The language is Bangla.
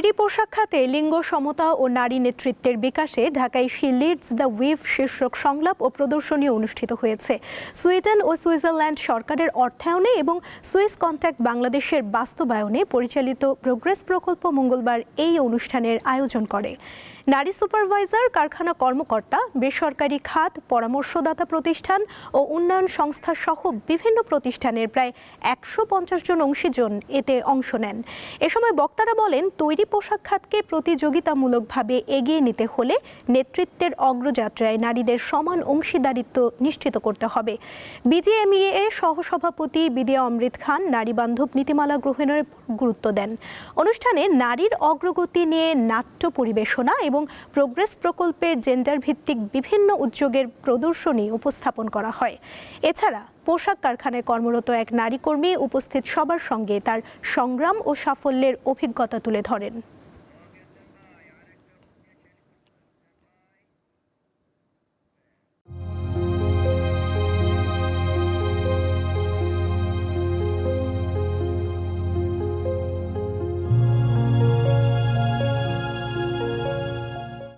তৈরি পোশাক খাতে লিঙ্গ সমতা ও নারী নেতৃত্বের বিকাশে ঢাকায় শি লিডস দ্য উইভ শীর্ষক সংলাপ ও প্রদর্শনী অনুষ্ঠিত হয়েছে। সুইডেন ও সুইজারল্যান্ড সরকারের অর্থায়নে এবং সুইস কন্ট্যাক্ট বাংলাদেশের বাস্তবায়নে পরিচালিত প্রোগ্রেস প্রকল্প মঙ্গলবার এই অনুষ্ঠানের আয়োজন করে। নারী সুপারভাইজার, কারখানা কর্মকর্তা, বেসরকারি খাত, পরামর্শদাতা প্রতিষ্ঠান ও উন্নয়ন সংস্থা সহ বিভিন্ন প্রতিষ্ঠানের প্রায় একশো পঞ্চাশ জন অংশীজন এতে অংশ নেন। এ সময় বক্তারা বলেন, তৈরি পোশাক খাতকে প্রতিযোগিতামূলকভাবে এগিয়ে নিতে হলে নেতৃত্বের অগ্রযাত্রায় নারীদের সমান অংশীদারিত্ব নিশ্চিত করতে হবে। বিজিএমইএ সহসভাপতি বিদিয়া অমৃত খান নারী বান্ধব নীতিমালা গ্রহণের গুরুত্ব দেন। অনুষ্ঠানে নারীর অগ্রগতি নিয়ে নাট্য পরিবেশনা এবং প্রোগ্রেস প্রকল্পের জেন্ডার ভিত্তিক বিভিন্ন উদ্যোগের প্রদর্শনী উপস্থাপন করা হয়। এছাড়া পোশাক কারখানায় কর্মরত এক নারী কর্মী উপস্থিত সবার সঙ্গে তার সংগ্রাম ও সাফল্যের অভিজ্ঞতা তুলে ধরেন।